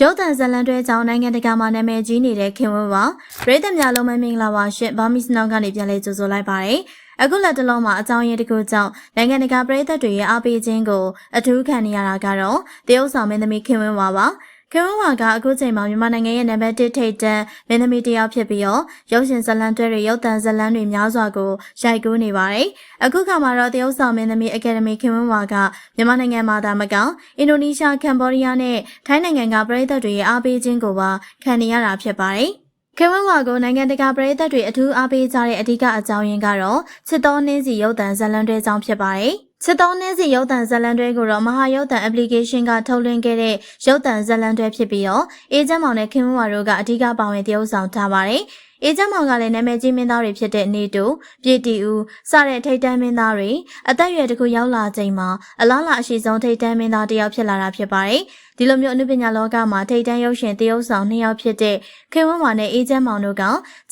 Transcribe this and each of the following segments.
ရုပ်သံဇာတ်လမ်းတွဲကြောင့်နိုင်ငံတကာမှာနာမည်ကြီးနေတဲ့ခင်ဝင်းပါပရိသတ်များလုံးမမင်္ဂလာပါရှင်ဘာမီစနောင်းကနေပြန်လဲကြိုဆိုလိုက်ပါတယ်အခုလက်တလုံးမှာအကြောင်းရင်းတစ်ခုကြောင့်နိုင်ငံတကာပရိသတ်တွေရဲ့အားပေးခြင်းကိုအထူးခံနေရတာကတော့တရုတ်ဆောင်မင်းသမီးခင်ဝင်းပါပါ ခင်ဝင်းဝါကအခုချိန်မှာမြန်မာနိုင်ငံရဲ့နံပါတ်1ထိပ်တန်းမင်းသမီးတစ်ယောက်ဖြစ်ပြီးတော့ရုပ်ရှင်ဇာတ်လမ်းတွဲတွေရုပ်သံဇာတ်လမ်းတွေများစွာကိုရိုက်ကူးနေပါတယ်။အခုခါမှာတော့တရုတ်ဆောင်မင်းသမီးအကယ်ဒမီခင်ဝင်းဝါကမြန်မာနိုင်ငံမှာဒါမကအင်ဒိုနီးရှားကမ်ဘောဒီးယားနဲ့ထိုင်းနိုင်ငံကပြည်သက်တွေရဲ့အားပေးခြင်းကိုပါခံနေရတာဖြစ်ပါတယ်။ ခင်ဝင်းဝါကိုနိုင်ငံတကာပြည်သက်တွေအထူးအားပေးကြတဲ့အဓိကအကြောင်းရင်းကတော့ချစ်တော်နှင်းစီရုပ်သံဇာတ်လမ်းတွဲကြောင့်ဖြစ်ပါတယ်။စစ်တောင်းနှင်းစီရုပ်တံဇက်လန်တွဲကိုတော့မဟာရုပ်တံ application ကထုတ်လွှင့်ခဲ့တဲ့ရုပ်တံဇက်လန်တွဲဖြစ်ပြီးတော့အေဂျင့်မောင်နဲ့ခင်ဝင်းဝါတို့ကအဓိကပါဝင်တရုပ်ဆောင်ထားပါတယ်။အေဂျင့်မောင်ကလည်းနာမည်ကြီးမင်းသားတွေဖြစ်တဲ့နေတူပြည်တီဦးစတဲ့ထိတ်တန်းမင်းသားတွေအသက်အရွယ်တစ်ခုရောက်လာချိန်မှာအလားလာအရှိဆုံးထိတ်တန်းမင်းသားတစ်ယောက်ဖြစ်လာတာဖြစ်ပါတယ်။ဒီလိုမျိုးအနုပညာလောကမှာထိတ်တန်းရုပ်ရှင်တရုပ်ဆောင်နှစ်ယောက်ဖြစ်တဲ့ခင်ဝင်းဝါနဲ့အေဂျင့်မောင်တို့က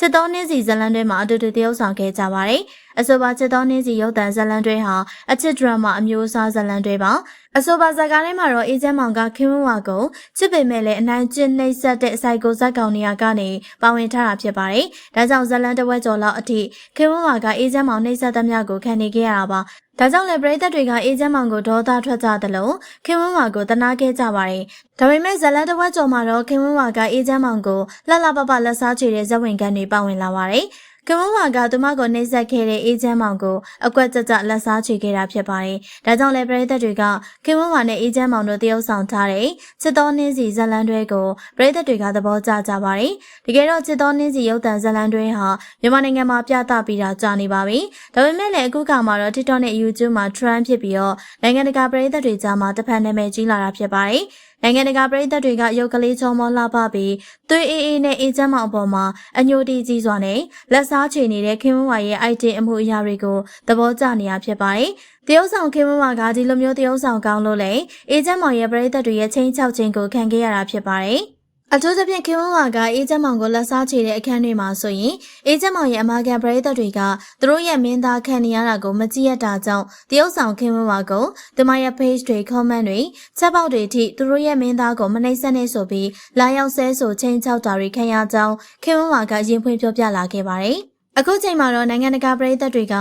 စစ်တောင်းနှင်းစီဇက်လန်တွဲမှာအတူတူတရုပ်ဆောင်ခဲ့ကြပါတယ်။အဆိုပါချစ်တော်နှင်းစီရုပ်တံဇလန်တွဲဟာအချစ်ဒရမာအမျိုးအစားဇလန်တွဲပါအဆိုပါဇာတ်ကားထဲမှာတော့အေဂျင့်မောင်ကခင်ဝင်းဝါကိုချစ်ပေမဲ့လည်းအနိုင်ကျင့်နှိပ်စက်တဲ့အစိုက်ကိုဇက်ကောင်နေရာကနေပါဝင်ထားတာဖြစ်ပါတယ်ဒါကြောင့်ဇလန်တဝက်ကျော်လောက်အထိခင်ဝင်းဝါကအေဂျင့်မောင်နှိပ်စက်သမျှကိုခံနေခဲ့ရတာပါဒါကြောင့်လည်းပရိသတ်တွေကအေဂျင့်မောင်ကိုဒေါသထွက်ကြသလိုခင်ဝင်းဝါကိုတနာခဲ့ကြပါတယ်ဒါပေမဲ့ဇလန်တဝက်ကျော်မှာတော့ခင်ဝင်းဝါကအေဂျင့်မောင်ကိုလှလှပပလက်စားချေတဲ့ဇက်ဝင်ကန်တွေပါဝင်လာပါတယ် ကမဝါကသူမကိုနှိမ့်ဆက်ခဲ့တဲ့အေဂျင့်မောင်ကိုအကွက်ကြကြလက်စားချေခဲ့တာဖြစ်ပါတယ်။ဒါကြောင့်လည်းပရိသတ်တွေကခင်ဝဝါနဲ့အေဂျင့်မောင်တို့တရုပ်ဆောင်ထားတဲ့ချစ်တော်နှင်းစီဇလန်တွဲကိုပရိသတ်တွေကသဘောကျကြပါတယ်။တကယ်တော့ချစ်တော်နှင်းစီရုပ်တံဇလန်တွဲဟာမြန်မာနိုင်ငံမှာပြသပြီးတာကြာနေပါပြီ။ဒါပေမဲ့လည်းအခုကမှတော့ TikTok နဲ့ YouTube မှာ trend ဖြစ်ပြီးတော့နိုင်ငံတကာပရိသတ်တွေကြားမှာတစ်ဖက်နာမည်ကြီးလာတာဖြစ်ပါတယ်။ နိုင်ငံတကာပြည်သက်တွေကရုပ်ကလေးချောမောလှပပြီးသွေးအေးအေးနဲ့အေးချမ်းမောင်အပေါ်မှာအညိုတီကြီးစွာနဲ့လက်စားချေနေတဲ့ခင်ဝဝါရဲ့အိုက်တင်အမှုအရာတွေကိုသဘောကျနေရဖြစ်ပါတယ်။တရုတ်ဆောင်ခင်ဝဝါကဒီလိုမျိုးတရုတ်ဆောင်ကောင်းလို့လေအေးချမ်းမောင်ရဲ့ပြည်သက်တွေရဲ့ချင်းချောက်ခြင်းကိုခံခဲ့ရတာဖြစ်ပါတယ်။ အထူးသဖြင့်ခင်ဝဝါကအေးချမ်းမောင်ကိုလက်စားချေတဲ့အခန်းတွေမှာဆိုရင်အေးချမ်းမောင်ရဲ့အမာခံပရိသတ်တွေကသူတို့ရဲ့မင်းသားခံနေရတာကိုမကြည့်ရတာကြောင့်တရုတ်ဆောင်ခင်ဝဝါကိုသူမရဲ့ page တွေ comment တွေချက်ပေါက်တွေထိသူတို့ရဲ့မင်းသားကိုမနှိမ့်ဆက်နေဆိုပြီးလာရောက်ဆဲဆိုချင်းချောက်တာတွေခံရကြောင်းခင်ဝဝါကရင်ဖွင့်ပြောပြလာခဲ့ပါတယ်။ အခုချိန်မှာတော့နိုင်ငံတကာပြည်သက်တွေက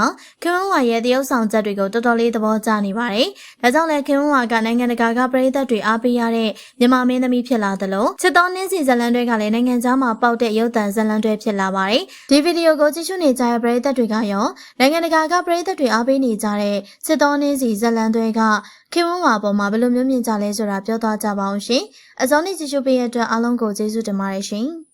ခင်ဝန်းဝါရဲ့တရုတ်ဆောင်ချက်တွေကိုတော်တော်လေးသဘောကျနေပါတယ်။ဒါကြောင့်လည်းခင်ဝန်းဝါကနိုင်ငံတကာကပြည်သက်တွေအားပေးရတဲ့မြန်မာမင်းသမီးဖြစ်လာသလိုချစ်တော်နှင်းစီဇလန်တွေကလည်းနိုင်ငံခြားမှာပေါက်တဲ့ရုပ်သံဇလန်တွေဖြစ်လာပါတယ်။ဒီဗီဒီယိုကိုကြည့်ရှုနေကြတဲ့ပြည်သက်တွေကရောနိုင်ငံတကာကပြည်သက်တွေအားပေးနေကြတဲ့ချစ်တော်နှင်းစီဇလန်တွေကခင်ဝန်းဝါပေါ်မှာဘယ်လိုမျိုးမြင်ကြလဲဆိုတာပြောသွားကြပါအောင်ရှင်။အစောနေ့ကြည့်ရှုပေးတဲ့အတွက်အားလုံးကိုကျေးဇူးတင်ပါတယ်ရှင်။